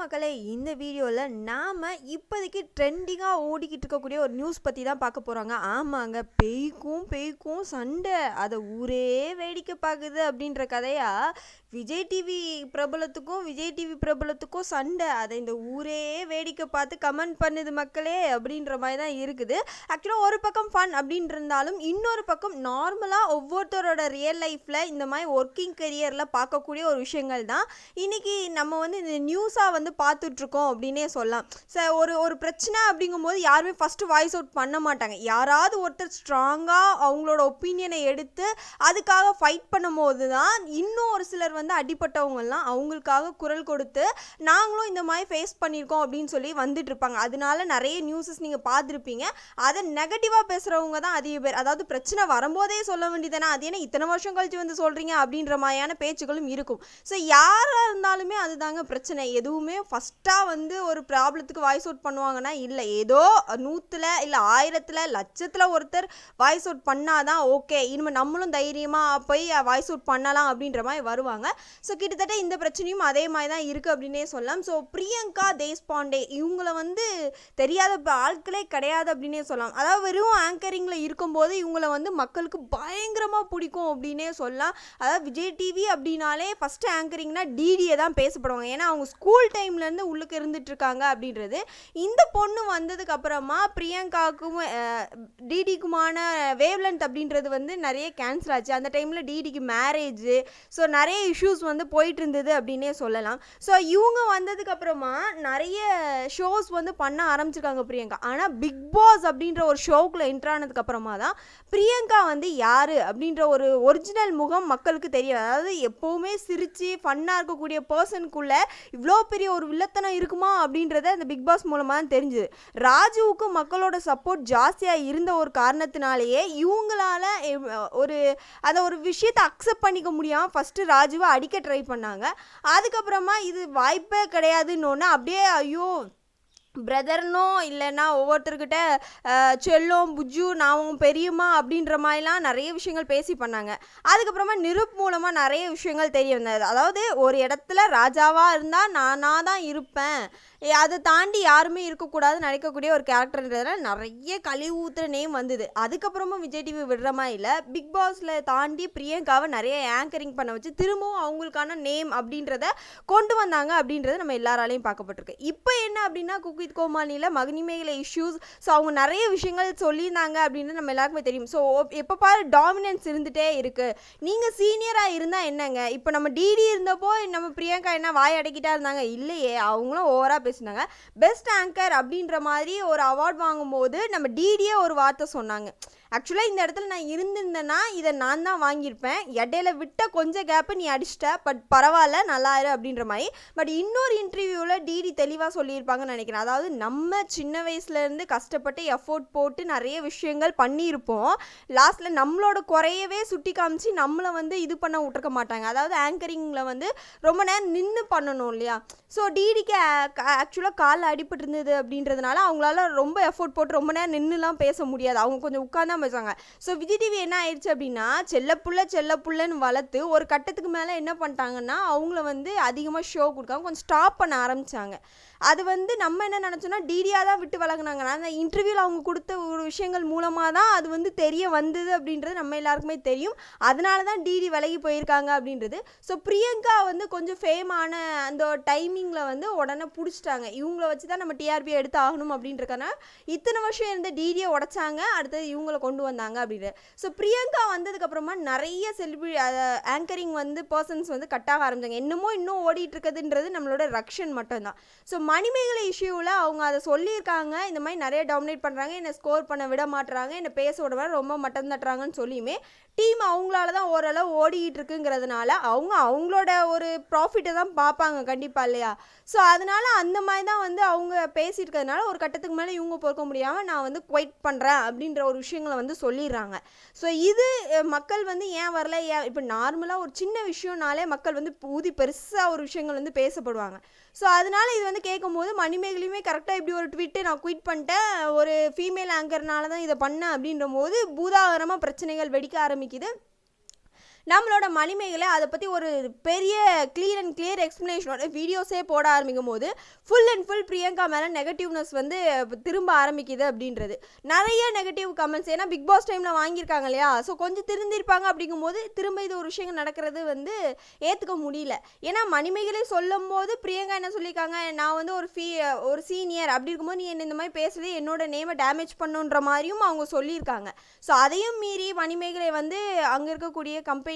மக்களே இந்த வீடியோவில் நாம் இப்போதைக்கு ட்ரெண்டிங்காக ஓடிக்கிட்டு இருக்கக்கூடிய ஒரு நியூஸ் பற்றி தான் பார்க்க போகிறாங்க ஆமாங்க பெய்க்கும் பெய்க்கும் சண்டை. அதை ஊரே வேடிக்கை பார்க்குது அப்படின்ற கதையா? விஜய் டிவி பிரபலத்துக்கும் விஜய் டிவி பிரபலத்துக்கும் சண்டை. அதை இந்த ஊரே வேடிக்கை பார்த்து கமெண்ட் பண்ணுது மக்களே அப்படின்ற மாதிரி தான் இருக்குது. ஆக்சுவலாக ஒரு பக்கம் ஃபன் அப்படின்னு இருந்தாலும் இன்னொரு பக்கம் நார்மலாக ஒவ்வொருத்தரோட ரியல் லைஃப்பில் இந்த மாதிரி ஒர்க்கிங் கரியரில் பார்க்கக்கூடிய ஒரு விஷயங்கள் தான். இன்றைக்கி நம்ம வந்து இந்த நியூஸாக வந்து பார்த்துட்ருக்கோம் அப்படின்னே சொல்லலாம். ச ஒரு ஒரு பிரச்சனை அப்படிங்கும்போது யாருமே ஃபஸ்ட்டு வாய்ஸ் அவுட் பண்ண மாட்டாங்க. யாராவது ஒருத்தர் ஸ்ட்ராங்காக அவங்களோட ஒப்பீனியனை எடுத்து அதுக்காக ஃபைட் பண்ணும்போது தான் இன்னும் ஒரு சிலர் வந்து அடிப்பட்டவங்கலாம் அவங்களுக்காக குரல் கொடுத்து நாங்களும் இந்த மாதிரி ஃபேஸ் பண்ணியிருக்கோம் அப்படின்னு சொல்லி வந்துட்டுருப்பாங்க அதனால நிறைய நியூஸஸ் நீங்கள் பார்த்துருப்பீங்க. அதை நெகட்டிவாக பேசுகிறவங்க தான் அதிக பேர். அதாவது பிரச்சனை வரும்போதே சொல்ல வேண்டியதானே அது ஏன்னா இத்தனை வருஷம் கழிச்சு வந்து சொல்கிறீங்க அப்படின்ற மாதிரியான பேச்சுகளும் இருக்கும். ஸோ யாராக இருந்தாலுமே அதுதாங்க பிரச்சனை. எதுவுமே ஃபஸ்ட்டாக வந்து ஒரு ப்ராப்ளத்துக்கு வாய்ஸ் அவுட் பண்ணுவாங்கன்னா இல்லை ஏதோ நூற்றில் இல்லை ஆயிரத்தில் லட்சத்தில் ஒருத்தர் வாய்ஸ் அவுட் பண்ணாதான் ஓகே இனிமேல் நம்மளும் தைரியமாக போய் வாய்ஸ் அவுட் பண்ணலாம் அப்படின்ற மாதிரி வருவாங்க. ஸோ கிட்டத்தட்ட இந்த பிரச்சனையும் அதே மாதிரி தான் இருக்குது அப்படின்னே சொல்லலாம். ஸோ பிரியங்கா தேஷ்பாண்டே இவங்கள வந்து தெரியாத ஆட்களே கிடையாது அப்படின்னே சொல்லலாம். அதாவது வெறும் ஆங்கரிங்கில் இருக்கும்போது இவங்கள வந்து மக்களுக்கு பயங்கரமாக பிடிக்கும் அப்படின்னே சொல்லலாம். அதாவது விஜய் டிவி அப்படின்னாலே ஃபஸ்ட்டு ஆங்கரிங்னா டிடியை தான் பேசப்படுவாங்க. ஏன்னா அவங்க ஸ்கூல் டைம் டைம்லேருந்து உள்ளுக்கு இருந்துட்டுருக்காங்க அப்படின்றது. இந்த பொண்ணு வந்ததுக்கப்புறமா பிரியங்காவுக்கும் டிடிக்குமான வேவ்லென்த் அப்படின்றது வந்து நிறைய கேன்சல் ஆச்சு. அந்த டைமில் டிடிக்கு மேரேஜ் ஸோ நிறைய இஷ்யூஸ் வந்து போயிட்டு இருந்தது அப்படின்னே சொல்லலாம். ஸோ இவங்க வந்ததுக்கப்புறமா நிறைய ஷோஸ் வந்து பண்ண ஆரம்பிச்சிருக்காங்க பிரியங்கா. ஆனால் பிக் பாஸ் அப்படின்ற ஒரு ஷோக்குள்ளே என்ட்ரு அப்புறமா தான் பிரியங்கா வந்து யார் அப்படின்ற ஒரு ஒரிஜினல் முகம் மக்களுக்கு தெரியும் அதாவது எப்போவுமே சிரித்து ஃபன்னாக இருக்கக்கூடிய பர்சனுக்குள்ளே இவ்வளோ பெரிய ஒரு வில்லத்தனம் இருக்குமா அப்படின்றத அந்த பிக் பாஸ் மூலமாக தான் தெரிஞ்சுது. ராஜுவுக்கு மக்களோட சப்போர்ட் ஜாஸ்தியாக இருந்த ஒரு காரணத்தினாலேயே இவங்களால ஒரு அந்த ஒரு விஷயத்தை அக்செப்ட் பண்ணிக்க முடியாமல் ஃபஸ்ட்டு ராஜுவை அடிக்க ட்ரை பண்ணாங்க. அதுக்கப்புறமா இது வாய்ப்பே கிடையாதுன்னு அப்படியே ஐயோ பிரதர்னோ இல்லைன்னா ஒவ்வொருத்தர்கிட்ட செல்லும் செல்லம் புஜ்ஜு நான் உன் பெரியம்மா அப்படின்ற மாதிரிலாம் நிறைய விஷயங்கள் பேசி பண்ணாங்க. அதுக்கப்புறமா நிருப் மூலமாக நிறைய விஷயங்கள் தெரிய வந்தது. அதாவது ஒரு இடத்துல ராஜாவாக இருந்தால் நானாக தான் இருப்பேன். அதை தாண்டி யாருமே இருக்கக்கூடாது நினைக்கக்கூடிய ஒரு கேரக்டர்ன்றதுனால நிறைய கழிவு ஊத்துற நேம் வந்தது. அதுக்கப்புறமும் விஜய் டிவி விடுற மாதிரி இல்லை. பிக் பாஸில் தாண்டி பிரியங்காவை நிறைய ஆங்கரிங் பண்ண வச்சு திரும்பவும் அவங்களுக்கான நேம் அப்படின்றத கொண்டு வந்தாங்க அப்படின்றது நம்ம எல்லாராலையும் பார்க்கப்பட்டிருக்கு. இப்போ என்ன அப்படின்னா குக்வித் கோமாளியில் மகனிமேகல இஷ்யூஸ் ஸோ அவங்க நிறைய விஷயங்கள் சொல்லியிருந்தாங்க அப்படின்றது நம்ம எல்லாருக்குமே தெரியும். ஸோ எப்போ பாரு டாமினன்ஸ் இருந்துகிட்டே இருக்குது நீங்கள் சீனியராக இருந்தால் என்னங்க? இப்போ நம்ம டிடி இருந்தப்போ நம்ம பிரியங்கா என்ன வாய் அடக்கிட்டா இருந்தாங்க? இல்லையே. அவங்களும் ஓவராக பேசினாங்க. பெஸ்ட் ஆங்கர் அப்படின்ற மாதிரி ஒரு அவார்ட் வாங்கும்போது நம்ம டிடியே ஒரு வார்த்தை சொன்னாங்க. ஆக்சுவலாக இந்த இடத்துல நான் இருந்திருந்தேன்னா இதை நான் தான் வாங்கியிருப்பேன். இடையில விட்ட கொஞ்சம் கேப்பை நீ அடிச்சிட்ட பட் பரவாயில்ல நல்லா இரு அப்படின்ற மாதிரி. பட் இன்னொரு இன்டர்வியூவில் டிடி தெளிவாக சொல்லியிருப்பாங்கன்னு நினைக்கிறேன். அதாவது நம்ம சின்ன வயசுலேருந்து கஷ்டப்பட்டு எஃபோர்ட் போட்டு நிறைய விஷயங்கள் பண்ணியிருப்போம். லாஸ்ட்டில் நம்மளோட குறையவே சுட்டி காமிச்சு நம்மளை வந்து இது பண்ண விட்டுருக்க மாட்டாங்க. அதாவது ஆங்கரிங்கில் வந்து ரொம்ப நேரம் நின்று பண்ணணும் இல்லையா? ஸோ டிடிக்கு ஆக்சுவலாக காலில் அடிபட்டு இருந்தது அப்படின்றதுனால அவங்களால ரொம்ப எஃபோர்ட் போட்டு ரொம்ப நேரம் நின்றுலாம் பேச முடியாது. அவங்க கொஞ்சம் உட்காந்து பேசுவாங்க ஸோ விஜய் டிவி என்ன ஆயிடுச்சு அப்படின்னா செல்லப்புள்ள செல்லப்புள்ளன்னு வளர்த்து ஒரு கட்டத்துக்கு மேலே என்ன பண்ணிட்டாங்கன்னா அவங்கள வந்து அதிகமாக ஷோ கொடுக்காம கொஞ்சம் ஸ்டாப் பண்ண ஆரம்பித்தாங்க அது வந்து நம்ம என்ன நினச்சோன்னா டிடியாக தான் விட்டு வழங்கினாங்க அந்த இன்டர்வியூவில் அவங்க கொடுத்த ஒரு விஷயங்கள் மூலமாக தான் அது வந்து தெரிய வந்தது அப்படின்றது நம்ம எல்லாருக்குமே தெரியும். அதனால தான் டிடி விலகி போயிருக்காங்க அப்படின்றது. ஸோ பிரியங்கா வந்து கொஞ்சம் ஃபேமான அந்த டைமிங்கில் வந்து உடனே பிடிச்சிட்டாங்க. இவங்கள வச்சு தான் நம்ம டிஆர்பி எடுத்து ஆகணும் அப்படின்றதுக்கான இத்தனை வருஷம் இருந்த டிடியை உடைச்சாங்க. அடுத்தது இவங்கள கொண்டு வந்தாங்க அப்படின்னு ஸோ பிரியங்கா வந்ததுக்கப்புறமா நிறைய செலிபிரி ஆங்கரிங் வந்து பர்சன்ஸ் வந்து கட்டாக ஆரம்பிச்சாங்க. என்னமோ இன்னும் ஓடிட்டு இருக்குதுன்றது நம்மளோட ரக்ஷன் மட்டும்தான். ஸோ மணிமேகலை இஷ்யூவில் அவங்க அதை சொல்லியிருக்காங்க. இந்த மாதிரி நிறைய டாமினேட் பண்ணுறாங்க என்னை ஸ்கோர் பண்ண விட மாட்டுறாங்க என்னை பேச விட ரொம்ப மட்டம் தட்டுறாங்கன்னு சொல்லியுமே டீம் அவங்களால தான் ஓரளவு ஓடிக்கிட்டு இருக்குங்கிறதுனால அவங்க அவங்களோட ஒரு ப்ராஃபிட்டை தான் பார்ப்பாங்க கண்டிப்பாக இல்லையா? ஸோ அதனால அந்த மாதிரி தான் வந்து அவங்க பேசிட்டு இருக்கிறதுனால ஒரு கட்டத்துக்கு மேலே இவங்க பொறுக்க முடியாமல் நான் வந்து குவைட் பண்ணுறேன் அப்படின்ற ஒரு விஷயங்களை வந்து சொல்லிடுறாங்க. ஸோ இது மக்கள் வந்து ஏன் வரல? ஏன் இப்போ நார்மலாக ஒரு சின்ன விஷயம்னாலே மக்கள் வந்து ஊதி பெருசாக ஒரு விஷயங்கள் வந்து பேசப்படுவாங்க. ஸோ அதனால் இது வந்து கேட்கும்போது மணிமேகலையுமே கரெக்டாக இப்படி ஒரு ட்விட்டு நான் குயிட் பண்ணிட்டேன். ஒரு ஃபீமேல் ஆங்கர்னால தான் இதை பண்ணேன் அப்படின்ற போது பூதாகரமாக பிரச்சனைகள் வெடிக்க ஆரம்பிக்குது. நம்மளோட மணிமேகலை அதை பற்றி ஒரு பெரிய கிளியர் அண்ட் கிளியர் எக்ஸ்ப்ளனேஷனோட வீடியோஸே போட ஆரம்பிக்கும் போது ஃபுல் அண்ட் ஃபுல் பிரியங்கா மேலே நெகட்டிவ்னஸ் வந்து திரும்ப ஆரம்பிக்குது அப்படின்றது. நிறைய நெகட்டிவ் கமெண்ட்ஸ் ஏன்னா பிக் பாஸ் டைமில் வாங்கியிருக்காங்க இல்லையா? ஸோ கொஞ்சம் திருந்திருப்பாங்க அப்படிங்கும்போது திரும்ப இது ஒரு விஷயங்கள் நடக்கிறது வந்து ஏற்றுக்க முடியல. ஏன்னா மணிமேகலை சொல்லும் போது பிரியங்கா என்ன சொல்லியிருக்காங்க? நான் வந்து ஒரு ஃபீ ஒரு சீனியர் அப்படி இருக்கும்போது நீ என்ன இந்த மாதிரி பேசுறது என்னோட நேமை டேமேஜ் பண்ணுன்ற மாதிரியும் அவங்க சொல்லியிருக்காங்க. ஸோ அதையும் மீறி மணிமேகலை வந்து அங்கே இருக்கக்கூடிய கம்பெனி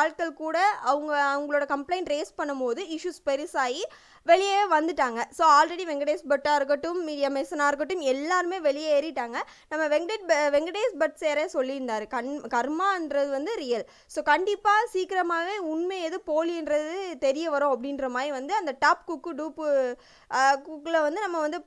ஆட்கள் கூட அவங்க அவங்களோட கம்ப்ளைண்ட் ரேஸ் பண்ணும்போது இஷ்யூஸ் பெருசாகி வெளியே வந்துட்டாங்க. ஸோ ஆல்ரெடி வெங்கடேஷ் பட்டாக இருக்கட்டும் மீடியா மெசனாக இருக்கட்டும் எல்லாருமே வெளியே ஏறிட்டாங்க. நம்ம வெங்கடேஷ் ப- வெங்கடேஷ் பட் சேரே சொல்லியிருந்தார். கண் கர்மான்றது வந்து ரியல் ஸோ கண்டிப்பாக சீக்கிரமாகவே உண்மை எது போலின்றது தெரிய வரும் அப்படின்ற மாதிரி வந்து அந்த டாப் குக்கு டூப்பு குக்கில் வந்து நம்ம வந்து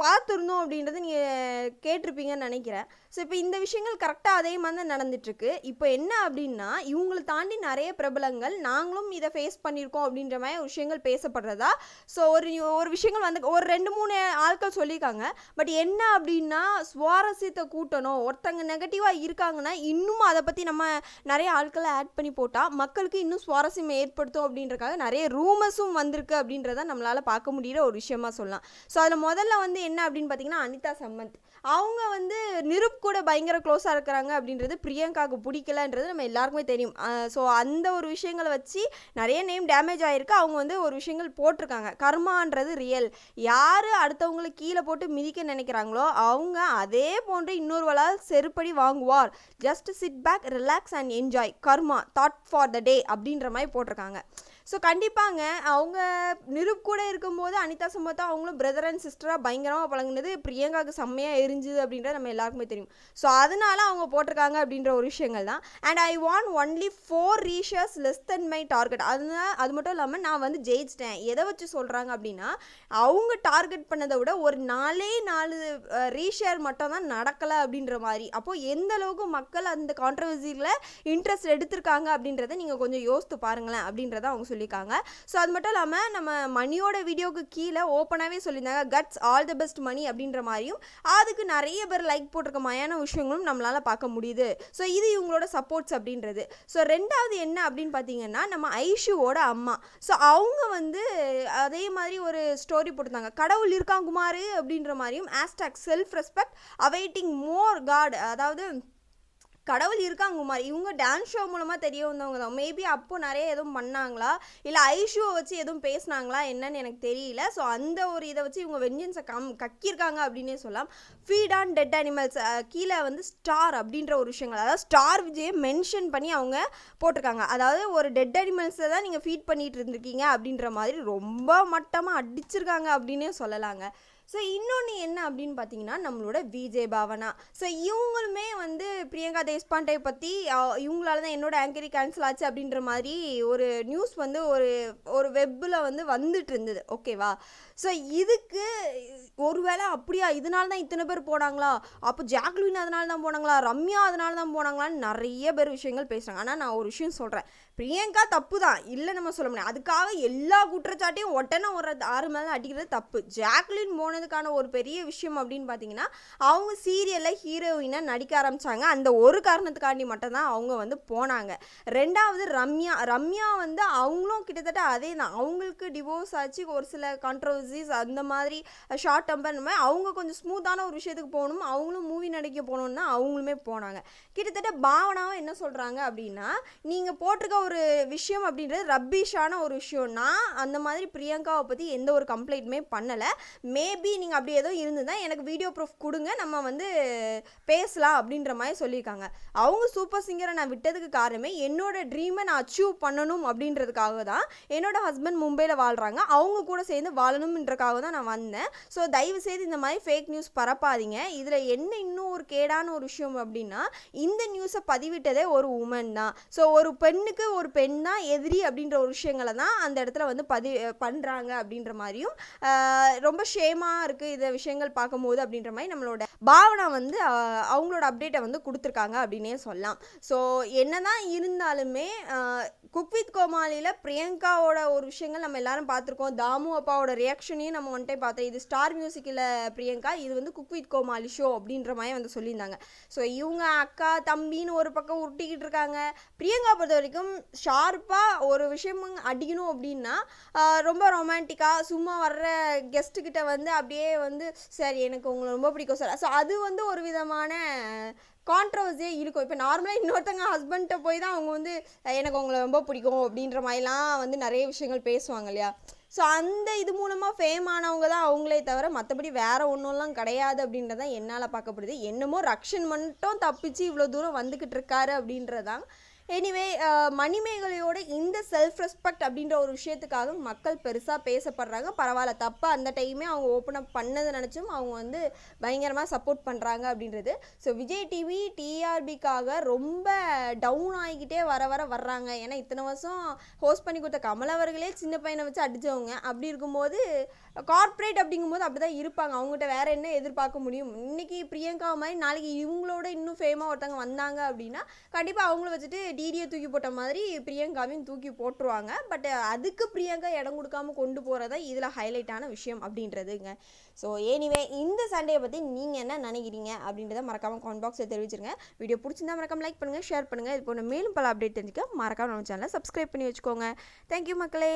பார்த்துருந்தோம் அப்படின்றது நீங்கள் கேட்டிருப்பீங்கன்னு நினைக்கிறேன். ஸோ இப்போ இந்த விஷயங்கள் கரெக்டாக அதே மாதிரி தான் நடந்துட்டுருக்கு. இப்போ என்ன அப்படின்னா இவங்களை தாண்டி நிறைய பிரபலங்கள் நாங்களும் இதை ஃபேஸ் பண்ணியிருக்கோம் அப்படின்ற மாதிரி விஷயங்கள் பேசப்படுறதா? ஸோ ஒரு ஒரு விஷயங்கள் வந்து ஒரு ரெண்டு மூணு ஆட்கள் சொல்லியிருக்காங்க. பட் என்ன அப்படின்னா சுவாரஸ்யத்தை கூட்டணும். ஒருத்தங்க நெகட்டிவாக இருக்காங்கன்னா இன்னும் அதை பற்றி நம்ம நிறைய ஆட்களை ஆட் பண்ணி போட்டால் மக்களுக்கு இன்னும் சுவாரஸ்யம் ஏற்படுத்தும் அப்படின்றக்காக நிறைய ரூமர்ஸும் வந்திருக்கு அப்படின்றத நம்மளால் பார்க்க முடியிற ஒரு விஷயமா சொல்லலாம். ஸோ அதில் முதல்ல வந்து என்ன அப்படின்னு பார்த்தீங்கன்னா அனிதா சம்மந்த் அவங்க வந்து நிருப் கூட பயங்கர க்ளோஸாக இருக்கிறாங்க அப்படின்றது பிரியங்காவுக்கு பிடிக்கலன்றது நம்ம எல்லாருக்குமே தெரியும். ஸோ அந்த ஒரு விஷயங்களை வச்சு நிறைய நேம் டேமேஜ் ஆகிருக்கு அவங்க வந்து ஒரு விஷயங்கள் போட்டிருக்காங்க. கர்மான்றது ரியல் யார் அடுத்தவங்களை கீழே போட்டு மிதிக்க நினைக்கிறாங்களோ அவங்க அதே போன்று இன்னொருவளால் செருப்படி வாங்குவார். Just sit back relax and enjoy karma thought for the day அப்படின்ற மாதிரி போட்டிருக்காங்க. ஸோ கண்டிப்பாங்க அவங்க நிருப் கூட இருக்கும்போது அனிதா சுமத்தா அவங்களும் பிரதர் அண்ட் சிஸ்டராக பயங்கரமாக பழங்குனது பிரியங்காவுக்கு செம்மையாக எரிஞ்சுது அப்படின்றது நம்ம எல்லாருக்குமே தெரியும். ஸோ அதனால அவங்க போட்டிருக்காங்க அப்படின்ற ஒரு விஷயங்கள் தான். And I want only four reachers less then my target அதனால் அது மட்டும் இல்லாமல் நான் வந்து ஜெயிச்சிட்டேன். எதை வச்சு சொல்கிறாங்க அப்படின்னா அவங்க டார்கெட் பண்ணதை விட ஒரு நாலே நாலு ரீஷேர் மட்டும் தான் நடக்கலை அப்படின்ற மாதிரி. அப்போது எந்த அளவுக்கு மக்கள் அந்த கான்ட்ரவர்சியில் இன்ட்ரெஸ்ட் எடுத்திருக்காங்க அப்படின்றத நீங்கள் கொஞ்சம் யோசித்து பாருங்களேன் அப்படின்றத அவங்க சொல்லியிருக்காங்க. ஸோ அது மட்டும் இல்லாமல் நம்ம மணியோட வீடியோக்கு கீழே ஓப்பனாகவே சொல்லியிருந்தாங்க guts all the best Mani அப்படின்ற மாதிரியும் அதுக்கு நிறைய பேர் லைக் போட்டிருக்க மாதிரியான விஷயங்களும் நம்மளால் பார்க்க முடியுது. ஸோ இது இவங்களோட சப்போர்ட்ஸ் அப்படின்றது. ஸோ ரெண்டாவது என்ன அப்படின்னு பார்த்தீங்கன்னா நம்ம ஐஷுவோட அம்மா. ஸோ அவங்க வந்து அதே மாதிரி ஒரு ஸ்டோரி போட்டிருந்தாங்க. கடவுள் இருக்காங்க குமார் அப்படின்ற மாதிரியும் hashtag self respect awaiting more God அதாவது கடவுள் இருக்காங்க குமார். இவங்க டான்ஸ் ஷோ மூலமாக தெரிய வந்தவங்க தான். மேபி அப்போ நிறைய எதுவும் பண்ணாங்களா? இல்லை ஐஷுவை வச்சு எதுவும் பேசுனாங்களா? என்னன்னு எனக்கு தெரியல. ஸோ அந்த ஒரு இதை வச்சு இவங்க வெஞ்சன்ஸை கம் கக்கியிருக்காங்க அப்படின்னே சொல்லலாம். ஃபீட் ஆன் டெட் அனிமல்ஸ் கீழே வந்து ஸ்டார் அப்படின்ற ஒரு விஷயங்கள். அதாவது ஸ்டார் விஜயை மென்ஷன் பண்ணி அவங்க போட்டிருக்காங்க. அதாவது ஒரு டெட் அனிமல்ஸை தான் நீங்கள் ஃபீட் பண்ணிட்டு இருந்திருக்கீங்க அப்படின்ற மாதிரி ரொம்ப மட்டமாக அடிச்சிருக்காங்க அப்படின்னே சொல்லலாங்க. ஸோ இன்னொன்று என்ன அப்படின்னு பார்த்தீங்கன்னா நம்மளோட விஜய் பாவனா ஸோ இவங்களுமே வந்து பிரியங்கா தேஷ்பாண்டே பற்றி இவங்களால தான் என்னோட ஆங்கரி கேன்சல் ஆச்சு அப்படின்ற மாதிரி ஒரு நியூஸ் வந்து ஒரு ஒரு வெப்பில் வந்து வந்துட்டு இருந்தது. ஓகேவா ஸோ இதுக்கு ஒருவேளை அப்படியா? இதனால தான் இத்தனை பேர் போனாங்களா? அப்போ ஜாக்லின் அதனால தான் போனாங்களா? ரம்யா அதனால தான் போனாங்களான்னு நிறைய பேர் விஷயங்கள் பேசுகிறாங்க ஆனால் நான் ஒரு விஷயம் சொல்கிறேன் பிரியங்கா தப்பு தான் இல்லை நம்ம சொல்ல முடியாது. அதுக்காக எல்லா குற்றச்சாட்டையும் உடனே ஒரு ஆறு மேலே அடிக்கிறது தப்பு. ஜாக்லின் போனதுக்கான ஒரு பெரிய விஷயம் அப்படின்னு பார்த்தீங்கன்னா அவங்க சீரியலில் ஹீரோயினாக நடிக்க ஆரம்பித்தாங்க அந்த ஒரு காரணத்துக்காண்டி மட்டும்தான் அவங்க வந்து போனாங்க. ரெண்டாவது ரம்யா. ரம்யா வந்து அவங்களும் கிட்டத்தட்ட அதே தான் அவங்களுக்கு டிவோர்ஸ் ஆச்சு. ஒரு சில கான்ட்ரவர்சிஸ் அந்த மாதிரி ஷார்ட் டெம்பர் மாதிரி. அவங்க கொஞ்சம் ஸ்மூத்தான ஒரு விஷயத்துக்கு போகணும். அவங்களும் மூவி நடிக்க போகணுன்னா அவங்களுமே போனாங்க. கிட்டத்தட்ட பாவனாவும் என்ன சொல்கிறாங்க அப்படின்னா நீங்கள் போட்டிருக்க ஒரு ஒரு விஷயம் அப்படின்றது ரப்பிஷான ஒரு விஷயம். நான் அந்த மாதிரி பிரியங்காவை பற்றி எந்த ஒரு கம்ப்ளைண்ட்டுமே பண்ணலை. மேபி நீங்கள் அப்படி ஏதோ இருந்ததுன்னா எனக்கு வீடியோ ப்ரூஃப் கொடுங்க. நம்ம வந்து பேசலாம் அப்படின்ற மாதிரி சொல்லியிருக்காங்க. அவங்க சூப்பர் சிங்கரை நான் விட்டதுக்கு காரணமே என்னோட ட்ரீமை நான் அச்சீவ் பண்ணணும் அப்படின்றதுக்காக தான் என்னோட ஹஸ்பண்ட் மும்பையில் வாழ்கிறாங்க அவங்க கூட சேர்ந்து வாழணும்ன்றக்காக தான் நான் வந்தேன். ஸோ தயவு செய்து இந்த மாதிரி ஃபேக் நியூஸ் பரப்பாதீங்க. இதில் என்ன இன்னும் ஒரு கேடான ஒரு விஷயம் அப்படின்னா இந்த நியூஸை பதிவிட்டதே ஒரு உமன் தான். ஸோ ஒரு பெண்ணுக்கு ஒரு பெண் தான் எதிரி அப்படின்ற ஒரு விஷயங்களை தான் அந்த இடத்துல வந்து பதி பண்ணுறாங்க அப்படின்ற மாதிரியும் ரொம்ப ஷேமாக இருக்குது இந்த விஷயங்கள் பார்க்கும்போது அப்படின்ற மாதிரி நம்மளோட பாவனா வந்து அவங்களோட அப்டேட்டை வந்து கொடுத்துருக்காங்க அப்படின்னே சொல்லலாம். ஸோ என்னதான் இருந்தாலுமே குக் வித் கோமாளியில் பிரியங்காவோட ஒரு விஷயங்கள் நம்ம எல்லாரும் பார்த்துருக்கோம். தாமு அப்பாவோட ரியாக்ஷனையும் நம்ம வந்துட்டே பார்த்தோம். இது ஸ்டார் மியூசிக்கில் பிரியங்கா இது வந்து குக் வித் கோமாளி ஷோ அப்படின்ற மாதிரி வந்து சொல்லியிருந்தாங்க. ஸோ இவங்க அக்கா தம்பின்னு ஒரு பக்கம் உருட்டிக்கிட்டு இருக்காங்க. பிரியங்கா பொறுத்த வரைக்கும் ஷார்ப்பாக ஒரு விஷயம் அடிக்கணும் அப்படின்னா ரொம்ப ரொமான்டிக்காக சும்மா வர்ற கெஸ்ட்டுக்கிட்ட வந்து அப்படியே வந்து சார் எனக்கு உங்களை ரொம்ப பிடிக்கும் சார் ஸோ அது வந்து ஒரு விதமான கான்ட்ரவர்சியே இருக்கும். இப்போ நார்மலாக இன்னொருத்தங்க ஹஸ்பண்ட்டை போய் தான் அவங்க வந்து எனக்கு உங்களை ரொம்ப பிடிக்கும் அப்படின்ற மாதிரிலாம் வந்து நிறைய விஷயங்கள் பேசுவாங்க இல்லையா? ஸோ அந்த இது மூலமாக ஃபேம் ஆனவங்க தான் அவங்களே தவிர மற்றபடி வேறு ஒன்றும்லாம் கிடையாது அப்படின்றதான் என்னால் பார்க்கப்படுது என்னமோ ரக்ஷன் மட்டும் தப்பிச்சு இவ்வளோ தூரம் வந்துக்கிட்டு இருக்காரு அப்படின்றதான் எனிவே uh, மணிமேகலையோட இந்த செல்ஃப் ரெஸ்பெக்ட் அப்படின்ற ஒரு விஷயத்துக்காக மக்கள் பெருசாக பேசப்படுறாங்க. பரவாயில்ல தப்பாக அந்த டைமே அவங்க ஓப்பன் அப் பண்ணதை நினச்சும் அவங்க வந்து பயங்கரமாக சப்போர்ட் பண்ணுறாங்க அப்படின்றது. ஸோ விஜய் டிவி டிஆர்பிக்காக ரொம்ப டவுன் ஆகிக்கிட்டே வர வர வர்றாங்க. ஏன்னா இத்தனை வருஷம் ஹோஸ்ட் பண்ணி கொடுத்த கமல் அவர்களே சின்ன பையனை வச்சு அடித்தவங்க அப்படி இருக்கும்போது கார்ப்பரேட் அப்படிங்கும்போது அப்படி தான் இருப்பாங்க. அவங்ககிட்ட வேற என்ன எதிர்பார்க்க முடியும்? இன்னைக்கு பிரியங்கா மாதிரி நாளைக்கு இவங்களோட இன்னும் ஃபேமாக ஒருத்தவங்க வந்தாங்க அப்படின்னா கண்டிப்பாக அவங்கள வச்சுட்டு டிடியை தூக்கி போட்ட மாதிரி பிரியங்காவையும் தூக்கி போட்டுருவாங்க. பட் அதுக்கு பிரியங்கா இடம் கொடுக்காம கொண்டு போகிறதா இதில் ஹைலைட்டான விஷயம் அப்படின்றதுங்க. ஸோ எனிவே இந்த சண்டையை பற்றி நீங்கள் என்ன நினைக்கிறீங்க அப்படின்றத மறக்காமல் கமெண்ட் பாக்ஸில் தெரிவிச்சிருங்க. வீடியோ பிடிச்சிருந்தா மறக்காம லைக் பண்ணுங்கள் ஷேர் பண்ணுங்கள் இது போன்ற மேலும் பல அப்டேட் தெரிஞ்சுக்க மறக்காம நம்ம சேனலை சப்ஸ்கிரைப் பண்ணி வச்சுக்கோங்க. தேங்க்யூ மக்களே.